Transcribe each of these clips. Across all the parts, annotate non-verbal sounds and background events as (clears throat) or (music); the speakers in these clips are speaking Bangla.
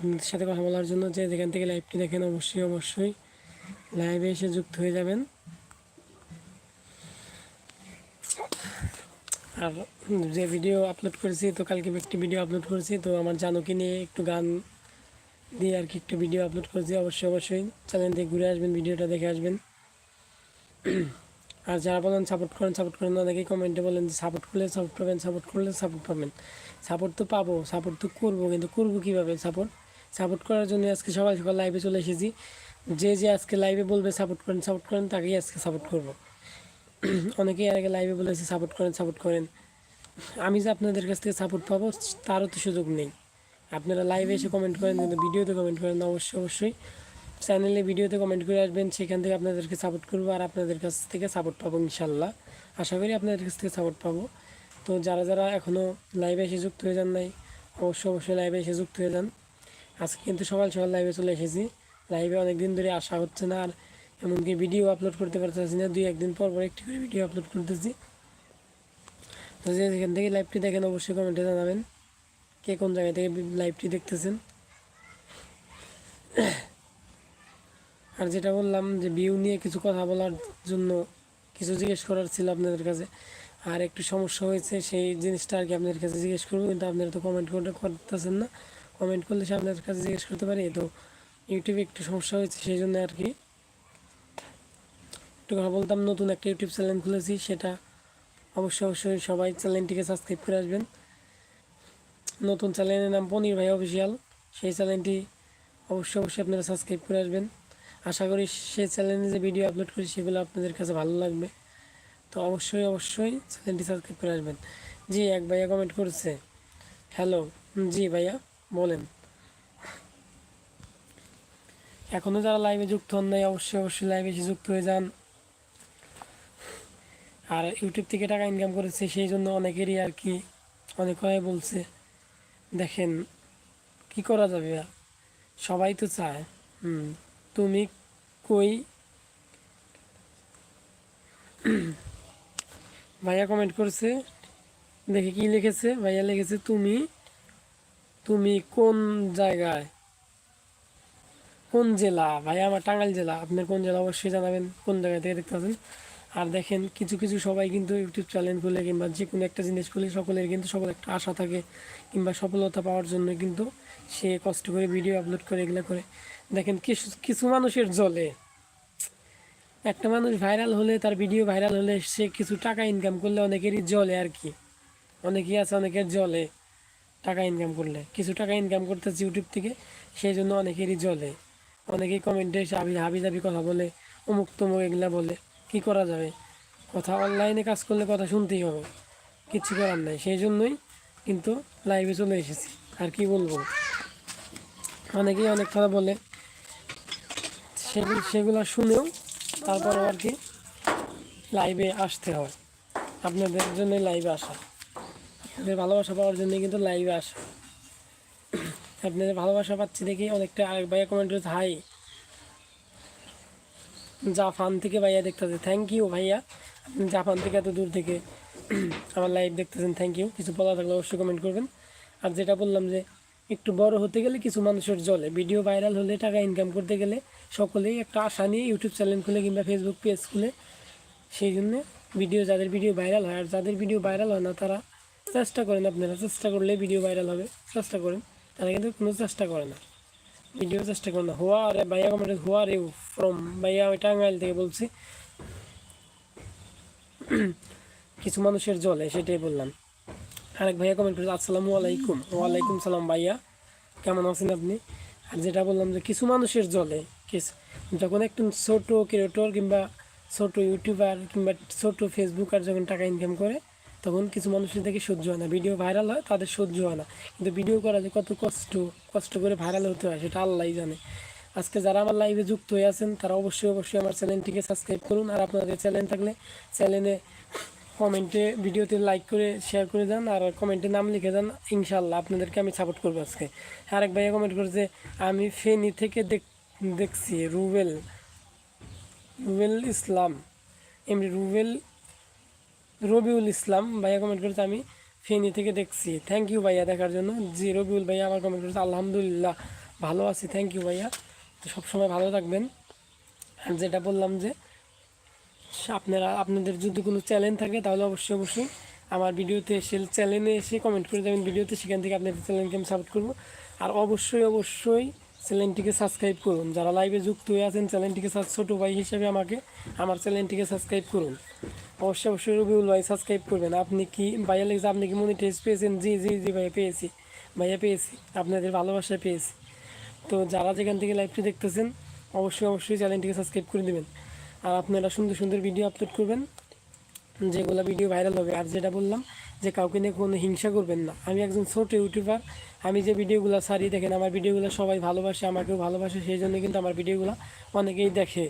আপনাদের সাথে কথা বলার জন্য যে যেখান থেকে লাইভটি দেখেন, অবশ্যই অবশ্যই লাইভে এসে যুক্ত হয়ে যাবেন। আর যে ভিডিও আপলোড করেছি, তো কালকে একটি ভিডিও আপলোড করেছি, তো আমার জানুকে নিয়ে একটু গান দিয়ে আর কি একটু ভিডিও আপলোড করেছি। অবশ্যই অবশ্যই চ্যানেল দিয়ে ঘুরে আসবেন ভিডিওটা দেখে আসবেন। আর যারা বলেন সাপোর্ট করেন সাপোর্ট করেন না, অনেকেই কমেন্টে বলেন যে সাপোর্ট করলে সাপোর্ট পাবেন সাপোর্ট করলে সাপোর্ট পাবেন। সাপোর্ট তো পাবো সাপোর্ট তো করব, কিন্তু করব কীভাবে সাপোর্ট সাপোর্ট করার জন্য আজকে সকাল সকাল লাইভে চলে এসেছি। যে যে আজকে লাইভে বলবে সাপোর্ট করেন সাপোর্ট করেন, তাকেই আজকে সাপোর্ট করব। অনেকেই আগে লাইভে বলেছে সাপোর্ট করেন সাপোর্ট করেন। আমি যে আপনাদের কাছ থেকে সাপোর্ট পাবো, তারও তো সুযোগ নেই। আপনারা লাইভে এসে কমেন্ট করেন, কিন্তু ভিডিওতে কমেন্ট করেন অবশ্যই অবশ্যই। চ্যানেলে ভিডিওতে কমেন্ট করে আসবেন, সেখান থেকে আপনাদেরকে সাপোর্ট করব আর আপনাদের কাছ থেকে সাপোর্ট পাবো ইনশাল্লাহ আশা করি আপনাদের কাছ থেকে সাপোর্ট পাবো। তো যারা যারা এখনও লাইভে এসে যুক্ত হয়ে যান নাই, অবশ্যই অবশ্যই লাইভে এসে যুক্ত হয়ে যান। আজকে কিন্তু সকাল সকাল লাইভে চলে এসেছি। লাইভে অনেক দিন ধরে আসা হচ্ছে না আর এমনকি ভিডিও আপলোড করতে পারতেছি না। দুই, একদিন পর পর একটি করে ভিডিও আপলোড করতেছি। তো যে যেখান থেকে লাইভটি দেখেন, অবশ্যই কমেন্টে জানাবেন কে কোন জায়গা থেকে লাইভটি দেখতেছেন। আর যেটা বললাম যে ভিউ নিয়ে কিছু কথা বলার জন্য কিছু জিজ্ঞেস করার ছিল আপনাদের কাছে। আর একটু সমস্যা হয়েছে, সেই জিনিসটা আর কি আপনাদের কাছে জিজ্ঞেস করব, কিন্তু আপনারা তো কমেন্ট করতেছেন না। কমেন্ট করলে সে আপনার কাছে জিজ্ঞেস করতে পারি তো ইউটিউবে একটু সমস্যা হয়েছে, সেই জন্য আর কি। একটু কথা বলতাম, নতুন একটা ইউটিউব চ্যানেল খুলেছি, সেটা অবশ্যই অবশ্যই সবাই চ্যানেলটিকে সাবস্ক্রাইব করে আসবেন। নতুন চ্যানেলের নাম পনির ভাই অফিসিয়াল সেই চ্যানেলটি অবশ্যই অবশ্যই আপনারা সাবস্ক্রাইব করে আসবেন। আশা করি সেই চ্যানেলে যে ভিডিও আপলোড করি, সেগুলো আপনাদের কাছে ভালো লাগবে। তো অবশ্যই অবশ্যই চ্যানেলটি সাবস্ক্রাইব করে আসবেন। জি, এক ভাইয়া কমেন্ট করেছে। হ্যালো জি ভাইয়া। বলেন। এখনও যারা লাইভে যুক্ত হন নাই, অবশ্যই অবশ্যই লাইভে এসে যুক্ত হয়ে যান। আর ইউটিউব থেকে টাকা ইনকাম করেছে, সেই জন্য অনেকেরই আর কি, অনেক বলছে। দেখেন, কি করা যাবে আর সবাই তো চায়। হুম, তুমি কই? ভাইয়া কমেন্ট করছে, দেখে কি লিখেছে। ভাইয়া লিখেছে, তুমি তুমি কোন জায়গায়? কোন জেলা? ভাই, আমার টাঙ্গাইল জেলা। আপনার কোন জেলা অবশ্যই জানাবেন। কোন জায়গা থেকে দেখতে পাবেন আর দেখেন, কিছু কিছু সবাই কিন্তু ইউটিউব চ্যানেল খুলে কিংবা যে কোনো একটা জিনিস খুলে সকলের কিন্তু সকল একটা আশা থাকে কিংবা সফলতা পাওয়ার জন্য কিন্তু সে কষ্ট করে ভিডিও আপলোড করে, এগুলো করে। দেখেন, কিছু কিছু মানুষের জলে। একটা মানুষ ভাইরাল হলে, তার ভিডিও ভাইরাল হলে সে কিছু টাকা ইনকাম করলে অনেকেরই জলে আর কি। অনেকেই আছে, অনেকের জলে। টাকা ইনকাম করলে। কিছু টাকা ইনকাম করতেছে ইউটিউব থেকে, সেই জন্য অনেকেরই জলে অনেকেই কমেন্টে এসে হাবি হাবি জাবি কথা বলে, অমুক তমুক এগুলা বলে। কি করা যাবে? কথা অনলাইনে কাজ করলে কথা শুনতেই হবে। কিচ্ছু করার নাই। সেই জন্যই কিন্তু লাইভে চলে এসেছি। আর কি বলব? অনেকেই অনেক কথা বলে। সেগুলো সেগুলো শুনেও তারপরে আর কি লাইভে আসতে হয়। আপনাদের জন্য লাইভে আসা। আপনাদের ভালোবাসা পাওয়ার জন্য কিন্তু লাইভে আসা। আপনাদের ভালোবাসা পাচ্ছি দেখি অনেকটা আরেক ভাইয়া কমেন্ট করেছে হাই জাপান থেকে ভাইয়া দেখতেছে। থ্যাংক ইউ ভাইয়া। আপনি জাপান থেকে এত দূর থেকে (clears throat) আমার লাইভ দেখতেছেন। থ্যাংক ইউ কিছু বলা থাকলে অবশ্যই কমেন্ট করবেন। আর যেটা বললাম যে, একটু বড় হতে গেলে কিছু মানুষের জলে। ভিডিও ভাইরাল হলে টাকা ইনকাম করতে গেলে সকলেই একটা আশা নিয়ে ইউটিউব চ্যানেল খুলে কিংবা ফেসবুক পেজ খুলে, সেই জন্যে ভিডিও যাদের ভিডিও ভাইরাল হয়, আর যাদের ভিডিও ভাইরাল হয় না তারা চেষ্টা করেন আপনারা, চেষ্টা করলে ভিডিও ভাইরাল হবে, চেষ্টা করেন। তারা কিন্তু কোনো চেষ্টা করে না। ভিডিও চেষ্টা করেন না। হোয়া রে ভাইয়া কমেন্ট হোয়া রে ফ্রম ভাইয়া আমি টাঙ্গাইল থেকে বলছি। কিছু মানুষের জলে, সেটাই বললাম। আরেক ভাইয়া কমেন্ট করেছে, আসসালামু আলাইকুম। ওয়ালাইকুম সালাম ভাইয়া, কেমন আছেন আপনি? আর যেটা বললাম যে, কিছু মানুষের জলে কিছু যখন একটু ছোট ক্রিয়েটর কিংবা ছোট ইউটিউবার কিংবা ছোট ফেসবুকার যখন টাকা ইনকাম করে তখন কিছু মানুষের থেকে সহ্য হয় না। ভিডিও ভাইরাল হয়, তাদের সহ্য হয় না। কিন্তু ভিডিও করা যে কত কষ্ট কষ্ট করে ভাইরাল হতে হয়, সেটা আল্লাহ জানে। আজকে যারা আমার লাইভে যুক্ত হয়ে আছেন, তারা অবশ্যই অবশ্যই আমার চ্যানেলটিকে সাবস্ক্রাইব করুন। আর আপনাদের চ্যানেল থাকলে চ্যানেলে কমেন্টে ভিডিওতে লাইক করে শেয়ার করে দেন। আর কমেন্টে নাম লিখে দেন ইনশাল্লাহ আপনাদেরকে আমি সাপোর্ট করব আজকে। আরেক ভাইয়া কমেন্ট করেছে, আমি ফেনি থেকে দেখ, দেখছি রুবেল রুবেল ইসলাম। এমনি রুবেল রবিউল ইসলাম ভাইয়া কমেন্ট করেছে, আমি ফেনি থেকে দেখছি। থ্যাংক ইউ ভাইয়া দেখার জন্য। জি, রবিউল ভাইয়া আমার কমেন্ট করেছে, আলহামদুলিল্লাহ, ভালো আছি থ্যাংক ইউ ভাইয়া। তো সবসময় ভালো থাকবেন। আর যেটা বললাম যে, আপনারা, আপনাদের যদি কোনো চ্যালেঞ্জ থাকে, তাহলে অবশ্যই অবশ্যই আমার ভিডিওতে এসে চ্যানেলে এসে কমেন্ট করে দেবেন ভিডিওতে সেখান থেকে আপনাদের চ্যানেলকে আমি সাপোর্ট করব। আর অবশ্যই অবশ্যই চ্যানেলটিকে সাবস্ক্রাইব করুন। যারা লাইভে যুক্ত হয়ে আছেন, চ্যানেলটিকে ছোটো ভাই হিসেবে আমাকে, আমার চ্যানেলটিকে সাবস্ক্রাইব করুন। অবশ্যই অবশ্যই রবিউল ভাই সাবস্ক্রাইব করবেন। আপনি কি, ভাইয়া লেগেছে, আপনি কি মনিটাইজ পেয়েছেন? জি জি জি, ভাইয়া পেয়েছি। ভাইয়া পেয়েছি, আপনাদের ভালোবাসায় পেয়েছি। তো যারা যেখান থেকে লাইভটি দেখতেছেন, অবশ্যই অবশ্যই চ্যানেলটিকে সাবস্ক্রাইব করে দেবেন। আর আপনারা সুন্দর সুন্দর ভিডিও আপলোড করবেন, যেগুলো ভিডিও ভাইরাল হবে। আর যেটা বললাম যে কাউকে নিয়ে কোনো হিংসা করবেন না। আমি একজন ছোট ইউটিউবার, আমি যে ভিডিওগুলো সারি দেখেন আমার ভিডিওগুলো সবাই ভালোবাসে, আমাকেও ভালোবাসে সেই জন্য কিন্তু আমার ভিডিওগুলো অনেকেই দেখে।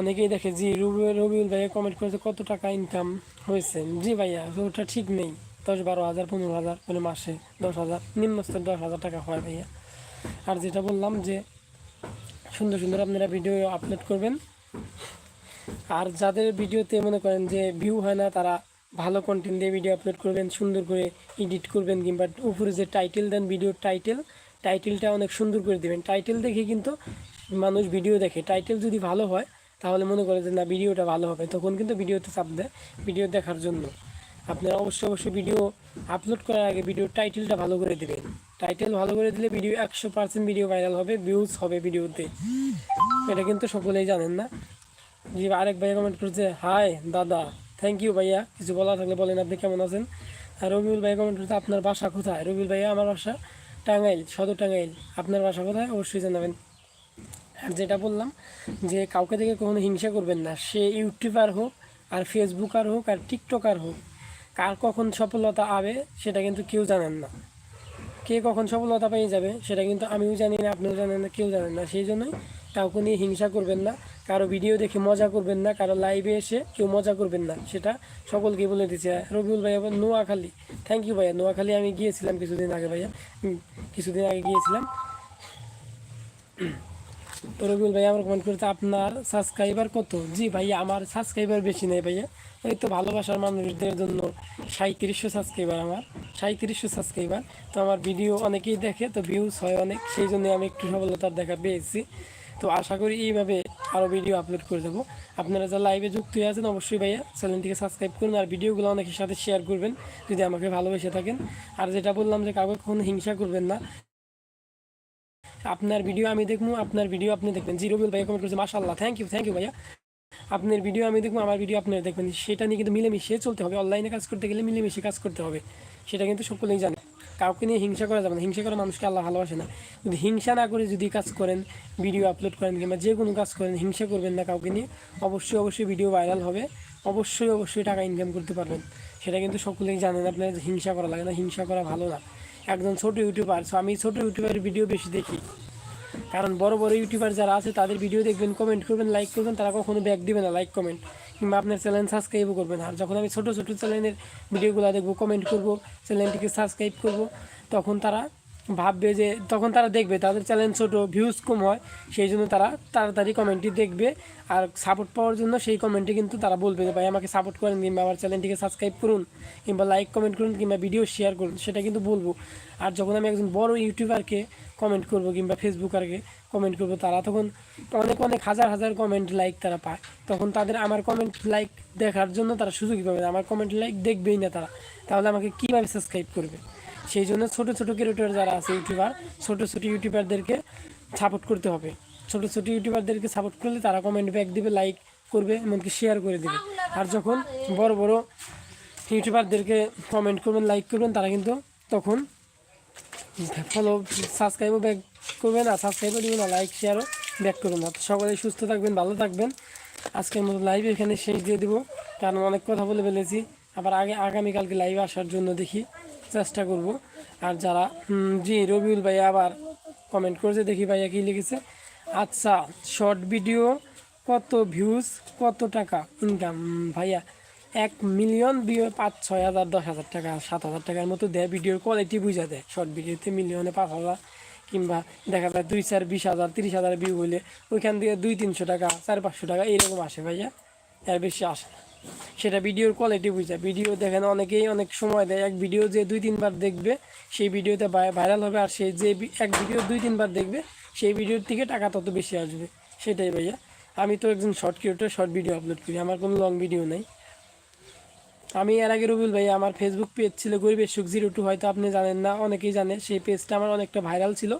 অনেকেই দেখে। জি, রবি রবিউল ভাইয়া কমেন্ট করেছে, কত টাকা ইনকাম হয়েছে? জি ভাইয়া, ওটা ঠিক নেই। দশ বারো হাজার, পনেরো হাজার মানে মাসে দশ হাজার নিম্নস্তর দশ হাজার টাকা হয় ভাইয়া। আর যেটা বললাম যে সুন্দর সুন্দর আপনারা ভিডিও আপলোড করবেন। আর যাদের ভিডিওতে মনে করেন যে ভিউ হয় না, তারা ভালো কন্টেন্ট দিয়ে ভিডিও আপলোড করবেন, সুন্দর করে এডিট করবেন, কিংবা উপরে যে টাইটেল দেন ভিডিওর টাইটেল টাইটেলটা অনেক সুন্দর করে দেবেন। টাইটেল দেখে কিন্তু মানুষ ভিডিও দেখে। টাইটেল যদি ভালো হয়, তাহলে মনে করে যে না ভিডিওটা ভালো হবে। তখন কিন্তু ভিডিওতে চাপ দেয় ভিডিও দেখার জন্য। আপনারা অবশ্যই অবশ্যই ভিডিও আপলোড করার আগে ভিডিওর টাইটেলটা ভালো করে দেবেন। টাইটেল ভালো করে দিলে ভিডিও একশো পার্সেন্ট ভিডিও ভাইরাল হবে ভিউজ হবে ভিডিওতে এটা কিন্তু সকলেই জানেন না। জি আরেক ভাইয়া কমেন্ট করছে হাই দাদা। থ্যাংক ইউ ভাইয়া। কিছু বলা থাকলে বলেন, আপনি কেমন আছেন? আর রবিউল ভাই কমেন্ট করছে, আপনার বাসা কোথায়? রবিউল ভাইয়া, আমার বাসা টাঙ্গাইল, সদর টাঙ্গাইল। আপনার বাসা কোথায়? অবশ্যই জানাবেন। আর যেটা বললাম, যে কাউকে থেকে কখনো হিংসা করবেন না। সে ইউটিউবার হোক, আর ফেসবুকার হোক, আর টিকটকার হোক, কার কখন সফলতা আবে, সেটা কিন্তু কেউ জানেন না। কে কখন সফলতা পেয়ে যাবে, সেটা কিন্তু আমিও জানি না, আপনিও জানেন না, কেউ জানেন না। সেই জন্যই কাউকে নিয়ে হিংসা করবেন না, কারও ভিডিও দেখে মজা করবেন না, কারও লাইভে এসে কেউ মজা করবেন না, সেটা সকলকে বলে দিচ্ছে। রবিউল ভাই, আবার নোয়াখালী। থ্যাংক ইউ ভাইয়া, নোয়াখালী আমি গিয়েছিলাম কিছুদিন আগে ভাইয়া। কিছুদিন আগে গিয়েছিলাম। তো রবিউল ভাই আমার কমেন্ট করেছে, আপনার সাবস্ক্রাইবার কত? জি ভাইয়া, আমার সাবস্ক্রাইবার বেশি নেই ভাইয়া। এই তো ভালোবাসার মানুষদের জন্য সাঁত্রিশশো সাবস্ক্রাইবার আমার সাঁত্রিশশো সাবস্ক্রাইবার তো আমার ভিডিও অনেকেই দেখে, তো ভিউজ হয় অনেক, সেই জন্য আমি একটু সফলতার দেখা পেয়েছি। তো আশা করি এইভাবে আরও ভিডিও আপলোড করে দেবো। আপনারা যা লাইভে যুক্ত হয়ে আছেন, অবশ্যই ভাইয়া চ্যানেলটিকে সাবস্ক্রাইব করুন আর ভিডিওগুলো অনেকের সাথে শেয়ার করবেন, যদি আমাকে ভালোবেসে থাকেন। আর যেটা বললাম যে কাউকে কখনো হিংসা করবেন না। আপনার ভিডিও আমি দেখব, আপনার ভিডিও আপনি দেখবেন। জিরো বিল ভাইয়া কমেন্ট করেছে মাশাল্লাহ থ্যাংক ইউ থ্যাংক ইউ ভাইয়া। আপনার ভিডিও আমি দেখব, আমার ভিডিও আপনারা দেখবেন। সেটা নিয়ে কিন্তু মিলেমিশে চলতে হবে। অনলাইনে কাজ করতে গেলে মিলেমিশে কাজ করতে হবে। সেটা কিন্তু সকলেই জানে। কাউকে নিয়ে হিংসা করা যাবে না। হিংসা করা মানুষকে আল্লাহ ভালোবাসে না। যদি হিংসা না করে যদি কাজ করেন ভিডিও আপলোড করেন কিংবা যে কোনো কাজ করেন, হিংসা করবেন না কাউকে নিয়ে, অবশ্যই অবশ্যই ভিডিও ভাইরাল হবে। অবশ্যই অবশ্যই টাকা ইনকাম করতে পারবেন। সেটা কিন্তু সকলেই জানেন আপনার হিংসা করা লাগে না, হিংসা করা ভালো না। একজন ছোট ইউটিউবার সো আমি ছোট ইউটিউবের ভিডিও বেশি দেখি। কারণ বড় বড় ইউটিউবার যারা আছে, তাদের ভিডিও দেখবেন কমেন্ট করবেন লাইক করবেন, তারা কখনো ব্যাক দিবে না লাইক কমেন্ট কিংবা আপনার চ্যানেল সাবস্ক্রাইবও করবেন। আর যখন আমি ছোটো ছোটো চ্যানেলের ভিডিওগুলো দেখব কমেন্ট করব, চ্যানেলটিকে সাবস্ক্রাইব করব, তখন তারা ভাববে যে, তখন তারা দেখবে, তাদের চ্যানেল ছোটো ভিউজ কম হয়, সেই জন্য তারা তাড়াতাড়ি কমেন্টটি দেখবে। আর সাপোর্ট পাওয়ার জন্য সেই কমেন্টে কিন্তু তারা বলবে যে, ভাই, আমাকে সাপোর্ট করেন কিংবা আমার চ্যানেলটিকে সাবস্ক্রাইব করুন, কিংবা লাইক কমেন্ট করুন, কিংবা ভিডিও শেয়ার করুন। সেটা কিন্তু বলব। আর যখন আমি একজন বড় ইউটিউবারকে কমেন্ট করব কিংবা ফেসবুকারকে কমেন্ট করব তারা। তখন অনেক অনেক হাজার হাজার কমেন্ট লাইক তারা পায়। তখন তাদের আমার কমেন্ট লাইক দেখার জন্য তারা সুযোগই পাবে আমার কমেন্ট লাইক দেখবেই না তারা। তাহলে আমাকে কীভাবে সাবস্ক্রাইব করবে? সেই জন্য ছোটো ছোটো ক্রিয়েটর যারা আছে ইউটিউবার ছোটো ছোটো ইউটিউবারদেরকে সাপোর্ট করতে হবে। ছোটো ছোটো ইউটিউবারদেরকে সাপোর্ট করলে তারা কমেন্ট ব্যাক দেবে লাইক করবে, এমনকি শেয়ার করে দেবে। আর যখন বড় বড় ইউটিউবারদেরকে কমেন্ট করবেন লাইক করবেন, তারা কিন্তু তখন ফলো সাবস্ক্রাইবও ব্যাক করবেন আর সাবস্ক্রাইবও দিবেন আর লাইক শেয়ারও ব্যাক করবেন। আর সকলেই সুস্থ থাকবেন, ভালো থাকবেন। আজকের মতো লাইভ এখানে শেষ দিয়ে দিব। কারণ অনেক কথা বলে ফেলেছি। আবার আগে আগামীকালকে লাইভ আসার জন্য দেখি চেষ্টা করব। আর যারা জি, রবিউল ভাই আবার কমেন্ট করেছে, দেখি ভাইয়া কি লিখেছে। আচ্ছা শর্ট ভিডিও কত ভিউজ কত টাকা ইনকাম ভাইয়া, এক মিলিয়ন ভিউ পাঁচ, ছয় হাজার, দশ হাজার টাকা, সাত হাজার টাকার মতো দেয় ভিডিওর কোয়ালিটি বুঝা দেয়। শর্ট ভিডিওতে মিলিয়নে পাঁচ হাজার। কিংবা দেখা যায় দুই চার বিশ হাজার, তিরিশ হাজার ভিউ হইলে ওইখান থেকে দুই তিনশো টাকা, চার পাঁচশো টাকা এইরকম আসে ভাইয়া। এর বেশি আসে না। সেটা ভিডিওর কোয়ালিটি বুঝা। ভিডিও দেখেন অনেকেই অনেক সময় দেয়। এক ভিডিও যে দুই তিনবার দেখবে, সেই ভিডিওতে ভাইরাল হবে। আর সেই যে এক ভিডিও দুই তিনবার দেখবে, সেই ভিডিওর থেকে টাকা তত বেশি আসবে। সেটাই ভাইয়া। আমি তো একজন short creator short video upload করি। আমার কোনো লং ভিডিও নেই। আমি এর আগে রবিউল ভাই, আমার ফেসবুক পেজ ছিল গরিবের সুখ জিরো টু, হয়তো আপনি জানেন না, অনেকেই জানে, সেই পেজটা আমার অনেকটা ভাইরাল ছিল,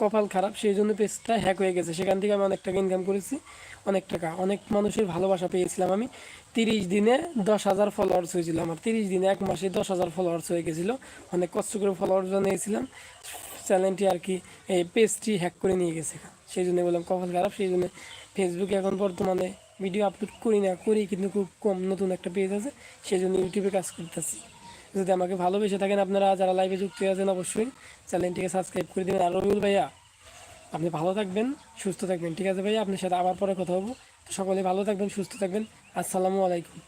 কপাল খারাপ, সেই জন্য পেজটা হ্যাক হয়ে গেছে। সেখান থেকে আমি অনেক টাকা ইনকাম করেছি অনেক টাকা অনেক মানুষের ভালোবাসা পেয়েছিলাম আমি। তিরিশ দিনে দশ হাজার ফলোয়ার্স হয়েছিল আমার, তিরিশ দিনে এক মাসে দশ হাজার ফলোয়ার্স হয়ে গেছিল। অনেক কষ্ট করে ফলোয়ার্স বানিয়েছিলাম চ্যানেলটি আর কি, এই পেজটি হ্যাক করে নিয়ে গেছে। সেই জন্য বললাম কপাল খারাপ, সেই জন্য ফেসবুকে এখন বর্তমানে ভিডিও আপলোড করি না, করি কিন্তু খুব কম নতুন একটা পেজ আছে সেই জন্য ইউটিউবে কাজ করতেছি। যদি আমাকে ভালোবেসে থাকেন আপনারা, যারা লাইভে যুক্ত আছেন অবশ্যই, চ্যানেলটিকে সাবস্ক্রাইব করে দেবেন। আর রবিউল ভাইয়া, আপনি ভালো থাকবেন, সুস্থ থাকবেন, ঠিক আছে ভাইয়া? আপনার সাথে আবার পরে কথা হব। সকলে ভালো থাকবেন, সুস্থ থাকবেন। আসসালামু আলাইকুম।